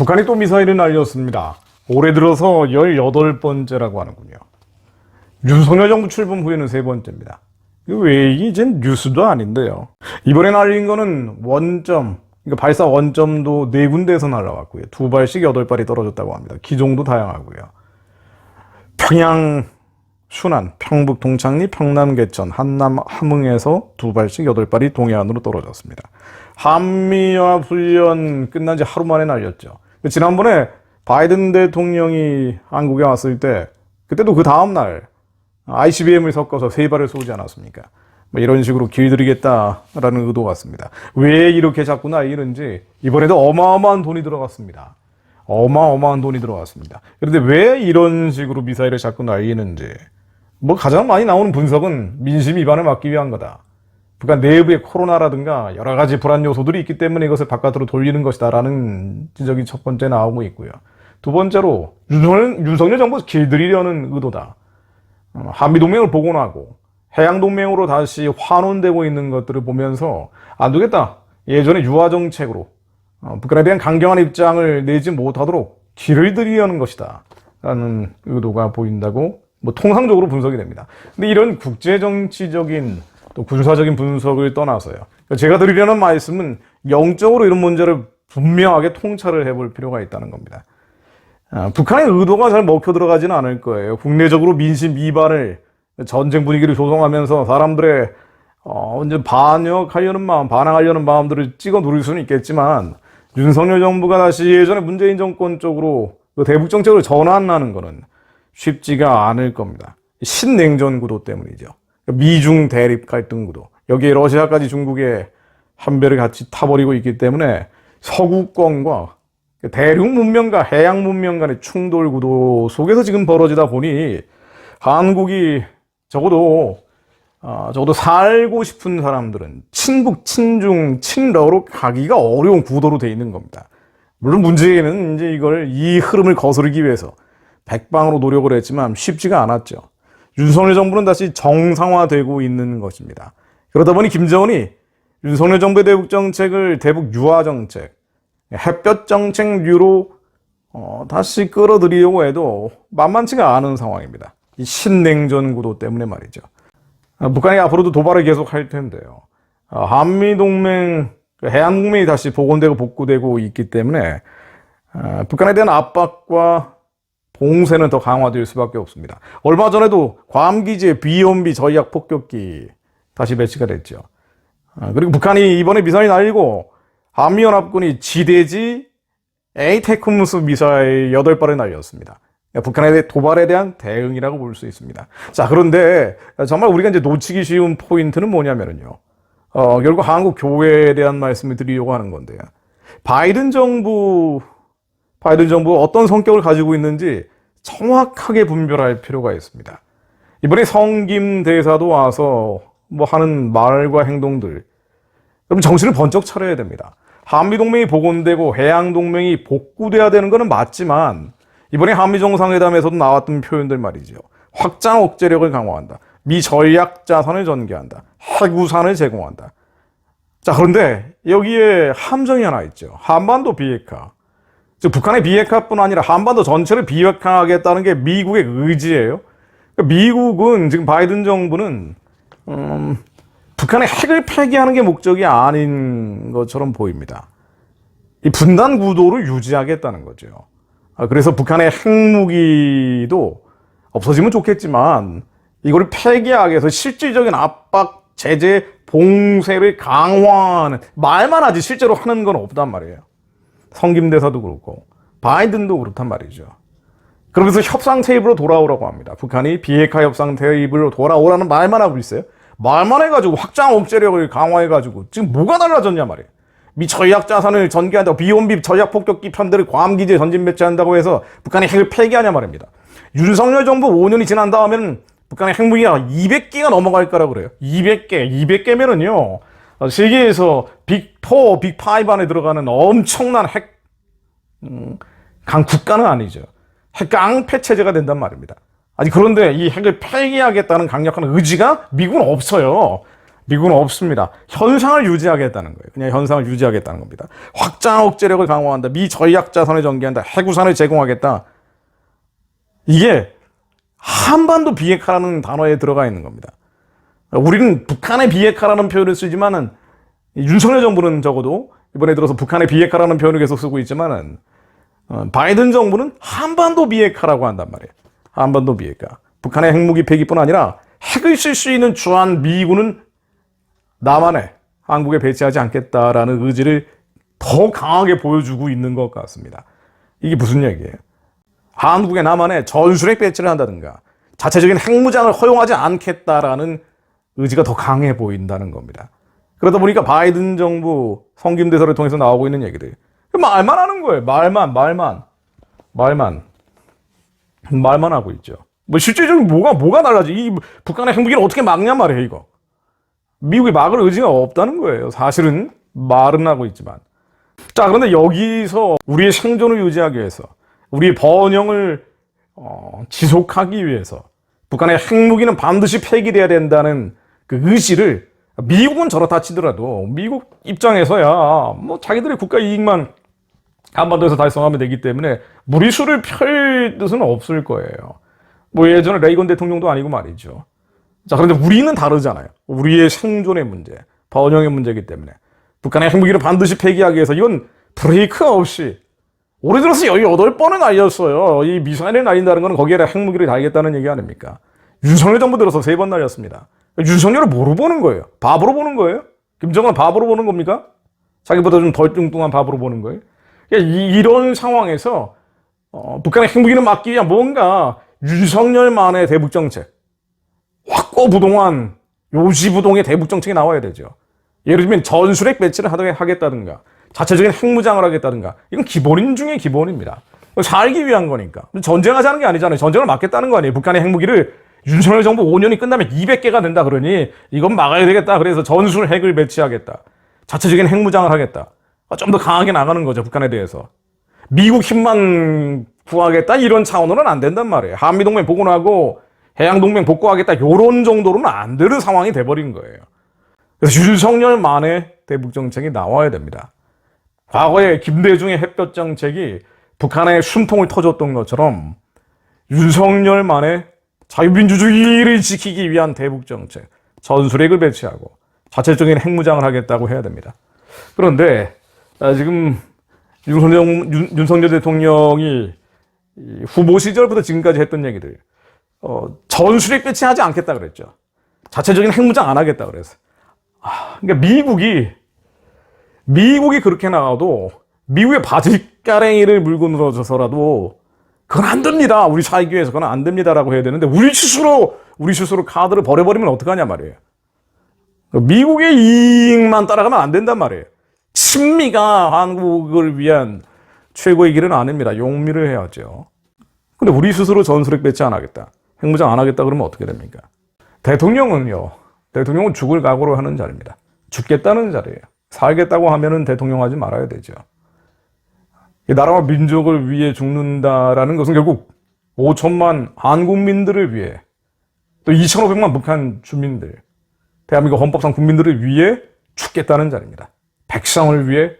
북한이 또 미사일을 날렸습니다. 올해 들어서 18번째라고 하는군요. 윤석열 정부 출범 후에는 세 번째입니다. 왜 이게 뉴스도 아닌데요. 이번에 날린 거는 원점, 그러니까 발사 원점도 네 군데에서 날라왔고요. 두 발씩 여덟 발이 떨어졌다고 합니다. 기종도 다양하고요. 평양 순안, 평북 동창리, 평남 개천, 한남 함흥에서 두 발씩 여덟 발이 동해안으로 떨어졌습니다. 한미연합 훈련 끝난 지 하루 만에 날렸죠. 지난번에 바이든 대통령이 한국에 왔을 때 그때도 그 다음 날 ICBM을 섞어서 세 발을 쏘지 않았습니까? 뭐 이런 식으로 길들이겠다라는 의도 같습니다. 왜 이렇게 자꾸 날리는지 이번에도 어마어마한 돈이 들어갔습니다. 어마어마한 돈이 들어갔습니다. 그런데 왜 이런 식으로 미사일을 자꾸 날리는지 뭐 가장 많이 나오는 분석은 민심 위반을 막기 위한 거다. 북한 내부의 코로나라든가 여러 가지 불안 요소들이 있기 때문에 이것을 바깥으로 돌리는 것이다라는 지적이 첫 번째 나오고 있고요. 두 번째로 윤석열, 윤석열 정부 길들이려는 의도다. 어, 한미동맹을 복원하고 해양동맹으로 다시 환원되고 있는 것들을 보면서 안 되겠다. 예전에 유화정책으로 어, 북한에 대한 강경한 입장을 내지 못하도록 길을 들이려는 것이다. 라는 의도가 보인다고 뭐 통상적으로 분석이 됩니다. 근데 이런 국제정치적인 또 군사적인 분석을 떠나서요. 그러니까 제가 드리려는 말씀은 영적으로 이런 문제를 분명하게 통찰을 해볼 필요가 있다는 겁니다. 아, 북한의 의도가 잘 먹혀 들어가지는 않을 거예요. 국내적으로 민심 위반을 전쟁 분위기를 조성하면서 사람들의 어, 이제 반역하려는 마음, 반항하려는 마음들을 찍어 누릴 수는 있겠지만 윤석열 정부가 다시 예전에 문재인 정권 쪽으로 그 대북 정책을 전환하는 것은 쉽지가 않을 겁니다. 신냉전 구도 때문이죠. 미중 대립 갈등 구도. 여기에 러시아까지 중국의 한 배를 같이 타버리고 있기 때문에 서구권과 대륙 문명과 해양 문명 간의 충돌 구도 속에서 지금 벌어지다 보니 한국이 적어도 아, 적어도 살고 싶은 사람들은 친북, 친중, 친러로 가기가 어려운 구도로 돼 있는 겁니다. 물론 문제는 이제 이걸 이 흐름을 거스르기 위해서 백방으로 노력을 했지만 쉽지가 않았죠. 윤석열 정부는 다시 정상화되고 있는 것입니다. 그러다 보니 김정은이 윤석열 정부의 대북 정책을 대북 유화 정책, 햇볕 정책류로 어, 다시 끌어들이려고 해도 만만치가 않은 상황입니다. 이 신냉전 구도 때문에 말이죠. 아, 북한이 앞으로도 도발을 계속 할 텐데요. 아, 한미동맹, 그 해안동맹이 다시 복원되고 복구되고 있기 때문에 아, 북한에 대한 압박과 봉쇄는 더 강화될 수밖에 없습니다. 얼마 전에도 괌기지에 비온비 전략 폭격기 다시 배치가 됐죠. 그리고 북한이 이번에 미사일 날리고 한미연합군이 지대지 에이테크무스 미사일 8발을 날렸습니다. 북한에 대한 도발에 대한 대응이라고 볼 수 있습니다. 자, 그런데 정말 우리가 이제 놓치기 쉬운 포인트는 뭐냐면요. 어, 결국 한국 교회에 대한 말씀을 드리려고 하는 건데요. 바이든 정부, 바이든 정부가 어떤 성격을 가지고 있는지 정확하게 분별할 필요가 있습니다. 이번에 성김 대사도 와서 뭐 하는 말과 행동들. 그럼 정신을 번쩍 차려야 됩니다. 한미 동맹이 복원되고 해양 동맹이 복구돼야 되는 것은 맞지만 이번에 한미 정상회담에서도 나왔던 표현들 말이죠. 확장 억제력을 강화한다. 미 전략 자산을 전개한다. 해구산을 제공한다. 자, 그런데 여기에 함정이 하나 있죠. 한반도 비핵화. 즉, 북한의 비핵화뿐 아니라 한반도 전체를 비핵화하겠다는 게 미국의 의지예요. 그러니까 미국은 지금 바이든 정부는, 음, 북한의 핵을 폐기하는 게 목적이 아닌 것처럼 보입니다. 이 분단 구도를 유지하겠다는 거죠. 아, 그래서 북한의 핵무기도 없어지면 좋겠지만 이걸 폐기하기 위해서 실질적인 압박, 제재, 봉쇄를 강화하는 말만 하지 실제로 하는 건 없단 말이에요. 성김대사도 그렇고 바이든도 그렇단 말이죠. 그러면서 협상 테이블로 돌아오라고 합니다. 북한이 비핵화 협상 테이블로 돌아오라는 말만 하고 있어요. 말만 해가지고 확장 억제력을 강화해가지고 지금 뭐가 달라졌냐 말이에요. 미 전략 자산을 전개한다고 비온비 전략 폭격기 편들을 괌 기지에 전진 배치한다고 해서 북한의 핵을 폐기하냐 말입니다. 윤석열 정부 5년이 지난 다음에는 북한의 핵무기가 200개가 넘어갈 거라고 그래요. 200개, 200개면은요. 세계에서 빅4, 빅5 안에 들어가는 엄청난 핵, 음, 강 국가는 아니죠. 핵깡패 체제가 된단 말입니다. 아니, 그런데 이 핵을 폐기하겠다는 강력한 의지가 미국은 없어요. 미국은 없습니다. 현상을 유지하겠다는 거예요. 그냥 현상을 유지하겠다는 겁니다. 확장 억제력을 강화한다. 미 전략 자산을 전개한다. 해구산을 제공하겠다. 이게 한반도 비핵화라는 단어에 들어가 있는 겁니다. 우리는 북한의 비핵화라는 표현을 쓰지만은 윤석열 정부는 적어도 이번에 들어서 북한의 비핵화라는 표현을 계속 쓰고 있지만은 어, 바이든 정부는 한반도 비핵화라고 한단 말이에요. 한반도 비핵화. 북한의 핵무기 폐기뿐 아니라 핵을 쓸 수 있는 주한 미군은 남한에 한국에 배치하지 않겠다라는 의지를 더 강하게 보여주고 있는 것 같습니다. 이게 무슨 얘기예요? 한국에 남한에 전술핵 배치를 한다든가 자체적인 핵무장을 허용하지 않겠다라는 의지가 더 강해 보인다는 겁니다. 그러다 보니까 바이든 정부 성김대설을 통해서 나오고 있는 얘기들 말만 하는 거예요. 말만 말만 말만 말만 하고 있죠. 뭐 실질적으로 뭐가 뭐가 달라지? 이 북한의 핵무기를 어떻게 막냐 말이에요 이거. 미국이 막을 의지가 없다는 거예요. 사실은 말은 하고 있지만. 자 그런데 여기서 우리의 생존을 유지하기 위해서 우리의 번영을 어, 지속하기 위해서 북한의 핵무기는 반드시 폐기돼야 된다는 그 의지를 미국은 저렇다 치더라도 미국 입장에서야 뭐 자기들의 국가 이익만 한반도에서 달성하면 되기 때문에 무리수를 펼 뜻은 없을 거예요. 뭐 예전에 레이건 대통령도 아니고 말이죠. 자, 그런데 우리는 다르잖아요. 우리의 생존의 문제, 번영의 문제이기 때문에 북한의 핵무기를 반드시 폐기하기 위해서 이건 브레이크 없이 올해 들어서 18번을 날렸어요. 이 미사일을 날린다는 건 거기에다 핵무기를 달겠다는 얘기 아닙니까? 윤석열 정부 들어서 세번 날렸습니다. 윤석열을 뭐로 보는 거예요? 바보로 보는 거예요? 김정은 바보로 보는 겁니까? 자기보다 좀 덜 뚱뚱한 바보로 보는 거예요? 그러니까 이, 이런 상황에서 어, 북한의 핵무기를 막기 위한 뭔가 윤석열만의 대북 정책, 확고부동한 요지부동의 대북 정책이 나와야 되죠. 예를 들면 전술핵 배치를 하겠다든가, 자체적인 핵무장을 하겠다든가, 이건 기본인 중에 기본입니다. 살기 위한 거니까. 전쟁하자는 게 아니잖아요. 전쟁을 막겠다는 거 아니에요. 북한의 핵무기를 윤석열 정부 5년이 끝나면 200개가 된다 그러니 이건 막아야 되겠다. 그래서 전술 핵을 배치하겠다. 자체적인 핵무장을 하겠다. 좀 더 강하게 나가는 거죠. 북한에 대해서. 미국 힘만 구하겠다 이런 차원으로는 안 된단 말이에요. 한미동맹 복원하고 해양동맹 복구하겠다 이런 정도로는 안 되는 상황이 돼버린 거예요. 그래서 윤석열만의 대북 정책이 나와야 됩니다. 과거에 김대중의 햇볕 정책이 북한의 숨통을 터줬던 것처럼 윤석열만의 자유민주주의를 지키기 위한 대북 정책, 전술핵을 배치하고 자체적인 핵무장을 하겠다고 해야 됩니다. 그런데 아, 지금 윤석열, 윤, 윤석열 대통령이 후보 시절부터 지금까지 했던 얘기들, 어, 전술핵 배치하지 않겠다 그랬죠. 자체적인 핵무장 안 하겠다 그래서. 아, 그러니까 미국이 미국이 그렇게 나와도 미국의 바지가랭이를 물고 늘어져서라도 그건 안 됩니다. 우리 위해서 그건 안 됩니다라고 해야 되는데 우리 스스로 우리 스스로 카드를 버려버리면 어떡하냐 말이에요. 미국의 이익만 따라가면 안 된단 말이에요. 친미가 한국을 위한 최고의 길은 아닙니다. 용미를 해야죠. 근데 우리 스스로 전술핵 배치 안 하겠다. 핵무장 안 하겠다 그러면 어떻게 됩니까? 대통령은요. 대통령은 죽을 각오로 하는 자리입니다. 죽겠다는 자리예요. 살겠다고 하면은 대통령 하지 말아야 되죠. 이 나라와 민족을 위해 죽는다라는 것은 결국 5천만 한국민들을 위해 또 2,500만 북한 주민들, 대한민국 헌법상 국민들을 위해 죽겠다는 자리입니다. 백성을 위해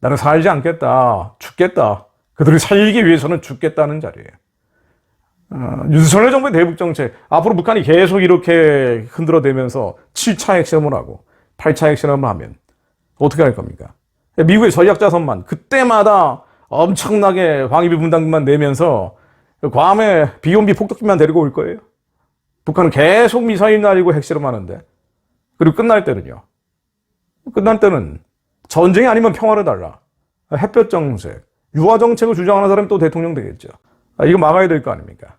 나는 살지 않겠다, 죽겠다. 그들이 살기 위해서는 죽겠다는 자리예요. 어, 윤석열 정부의 대북 정책 앞으로 북한이 계속 이렇게 흔들어대면서 7차 핵실험을 하고 8차 핵실험을 하면 어떻게 할 겁니까? 미국의 전략자선만 그때마다 엄청나게 방위비 분담금만 내면서 괌에 비용비 폭격기만 데리고 올 거예요. 북한은 계속 미사일 날리고 핵실험하는데 그리고 끝날 때는요. 끝날 때는 전쟁이 아니면 평화를 달라. 햇볕 정책, 유화 정책을 주장하는 사람이 또 대통령 되겠죠. 아, 이거 막아야 될 거 아닙니까?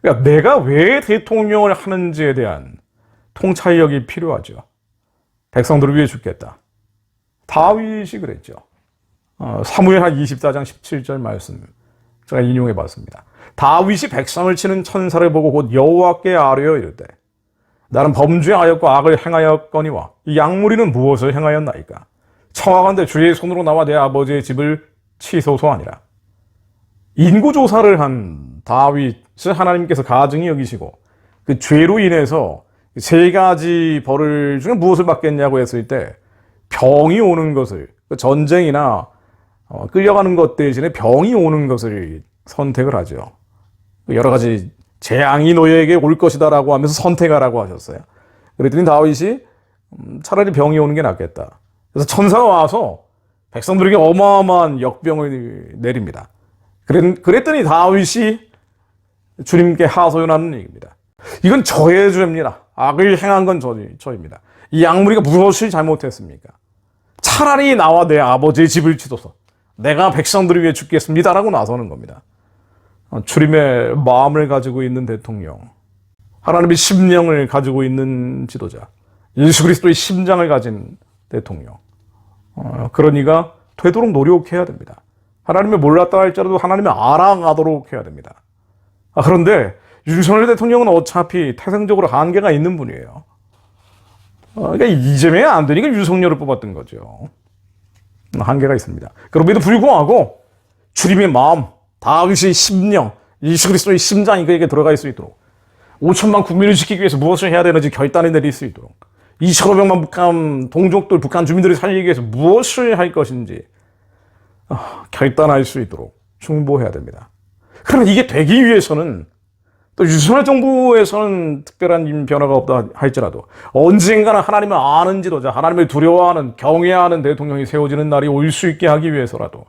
그러니까 내가 왜 대통령을 하는지에 대한 통찰력이 필요하죠. 백성들을 위해 죽겠다. 다윗이 그랬죠. 어, 사무엘하 24장 17절 말씀 제가 인용해 봤습니다. 다윗이 백성을 치는 천사를 보고 곧 여호와께 아뢰어 이르되 나는 범죄하였고 악을 행하였거니와 이 약무리는 무엇을 행하였나이까 청하건대 주의 손으로 나와 내 아버지의 집을 치소서 하니라 인구 조사를 한 다윗을 하나님께서 가증히 여기시고 그 죄로 인해서 세 가지 벌을 중에 무엇을 받겠냐고 했을 때 병이 오는 것을 그 전쟁이나 어, 끌려가는 것 대신에 병이 오는 것을 선택을 하죠. 여러 가지 재앙이 너희에게 올 것이다라고 하면서 선택하라고 하셨어요. 그랬더니 다윗이 음, 차라리 병이 오는 게 낫겠다. 그래서 천사가 와서 백성들에게 어마어마한 역병을 내립니다. 그랬, 그랬더니 다윗이 주님께 하소연하는 얘기입니다. 이건 저의 죄입니다. 악을 행한 건 저, 저입니다. 이 악무리가 무엇을 잘못했습니까? 차라리 나와 내 아버지의 집을 치소서. 내가 백성들을 위해 죽겠습니다라고 나서는 겁니다. 어, 주님의 마음을 가지고 있는 대통령, 하나님의 심령을 가지고 있는 지도자, 예수 그리스도의 심장을 가진 대통령. 어, 그러니까 되도록 노력해야 됩니다. 하나님을 몰랐다 할지라도 하나님을 알아가도록 해야 됩니다. 아, 그런데 윤석열 대통령은 어차피 태생적으로 한계가 있는 분이에요. 어, 그러니까 이재명이 안 되니까 윤석열을 뽑았던 거죠. 한계가 있습니다. 그럼에도 불구하고 주님의 마음, 다윗의 심령, 예수 그리스도의 심장이 그에게 들어갈 수 있도록 5천만 국민을 지키기 위해서 무엇을 해야 되는지 결단을 내릴 수 있도록 2,500만 북한 동족들, 북한 주민들을 살리기 위해서 무엇을 할 것인지 아, 결단할 수 있도록 중보해야 됩니다. 그러면 이게 되기 위해서는 또 윤석열 정부에서는 특별한 변화가 없다 할지라도 언젠가는 하나님을 아는 지도자, 하나님을 두려워하는, 경외하는 대통령이 세워지는 날이 올 수 있게 하기 위해서라도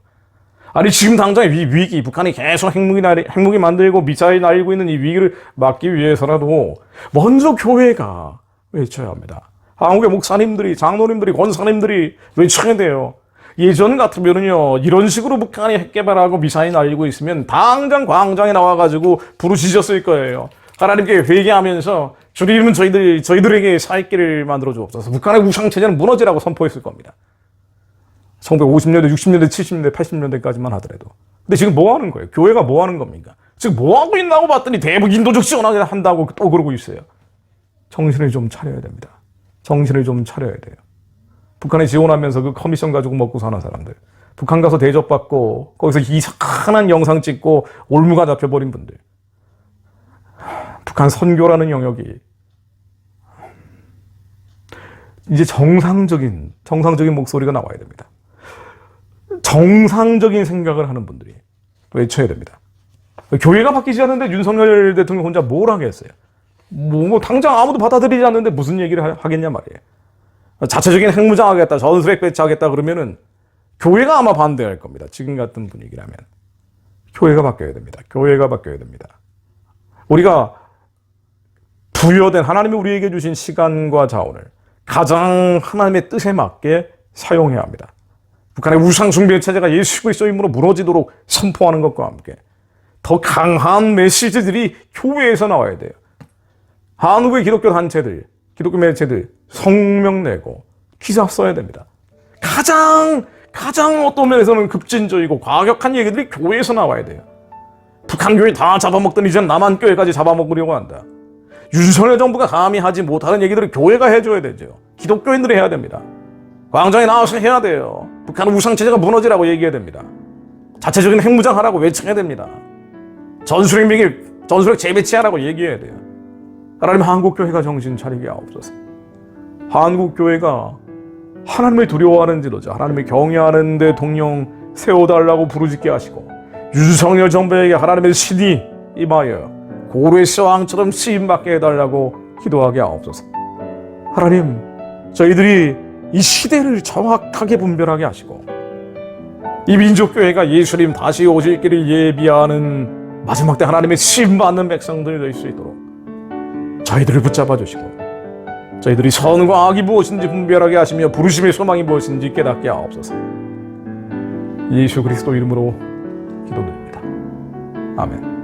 아니 지금 당장의 위, 위기, 북한이 계속 핵무기, 날, 핵무기 만들고 미사일 날리고 있는 이 위기를 막기 위해서라도 먼저 교회가 외쳐야 합니다. 한국의 목사님들이, 장로님들이, 권사님들이 외쳐야 돼요. 예전 같으면은요, 이런 식으로 북한이 핵 개발하고 미사일 날리고 있으면 당장 광장에 나와가지고 부르짖었을 거예요. 하나님께 회개하면서 주님은 저희들, 저희들에게 살 길을 만들어 주옵소서. 북한의 우상 체제는 무너지라고 선포했을 겁니다. 1950년대, 60년대, 70년대, 80년대까지만 하더라도. 근데 지금 뭐 하는 거예요? 교회가 뭐 하는 겁니까? 지금 뭐 하고 있나고 봤더니 대북 인도적 지원하게 한다고 또 그러고 있어요. 정신을 좀 차려야 됩니다. 정신을 좀 차려야 돼요. 북한에 지원하면서 그 커미션 가지고 먹고 사는 사람들. 북한 가서 대접받고 거기서 이상한 영상 찍고 올무가 잡혀버린 분들. 북한 선교라는 영역이 이제 정상적인 정상적인 목소리가 나와야 됩니다. 정상적인 생각을 하는 분들이 외쳐야 됩니다. 교회가 바뀌지 않는데 윤석열 대통령 혼자 뭘 하겠어요? 뭐, 뭐 당장 아무도 받아들이지 않는데 무슨 얘기를 하- 하겠냐 말이에요. 자체적인 핵무장 하겠다, 전술핵 배치하겠다 그러면은 교회가 아마 반대할 겁니다. 지금 같은 분위기라면. 교회가 바뀌어야 됩니다. 교회가 바뀌어야 됩니다. 우리가 부여된 하나님이 우리에게 주신 시간과 자원을 가장 하나님의 뜻에 맞게 사용해야 합니다. 북한의 우상 숭배 체제가 예수 그리스도의 힘으로 무너지도록 선포하는 것과 함께 더 강한 메시지들이 교회에서 나와야 돼요. 한국의 기독교 단체들, 기독교 매체들 성명 내고 기사 써야 됩니다. 가장 가장 어떤 면에서는 급진적이고 과격한 얘기들이 교회에서 나와야 돼요. 북한 교회 다 잡아먹더니 이제 남한 교회까지 잡아먹으려고 한다. 윤석열 정부가 감히 하지 못하는 얘기들을 교회가 해줘야 되죠. 기독교인들이 해야 됩니다. 광장에 나와서 해야 돼요. 북한 우상체제가 무너지라고 얘기해야 됩니다. 자체적인 핵무장 하라고 외쳐야 됩니다. 전술핵 미기, 전술핵 재배치하라고 얘기해야 돼요. 하나님 한국교회가 정신 차리게 하옵소서. 한국교회가 하나님을 두려워하는 지도자, 하나님을 경외하는 대통령 세워달라고 부르짖게 하시고 윤석열 정부에게 하나님의 신이 임하여 고레스 왕처럼 쓰임받게 해달라고 기도하게 하옵소서. 하나님, 저희들이 이 시대를 정확하게 분별하게 하시고 이 민족교회가 예수님 다시 오실 길을 예비하는 마지막 때 하나님의 신받는 백성들이 될 수 있도록 저희들을 붙잡아 주시고 저희들이 선과 악이 무엇인지 분별하게 하시며 부르심의 소망이 무엇인지 깨닫게 하옵소서. 예수 그리스도 이름으로 기도드립니다. 아멘.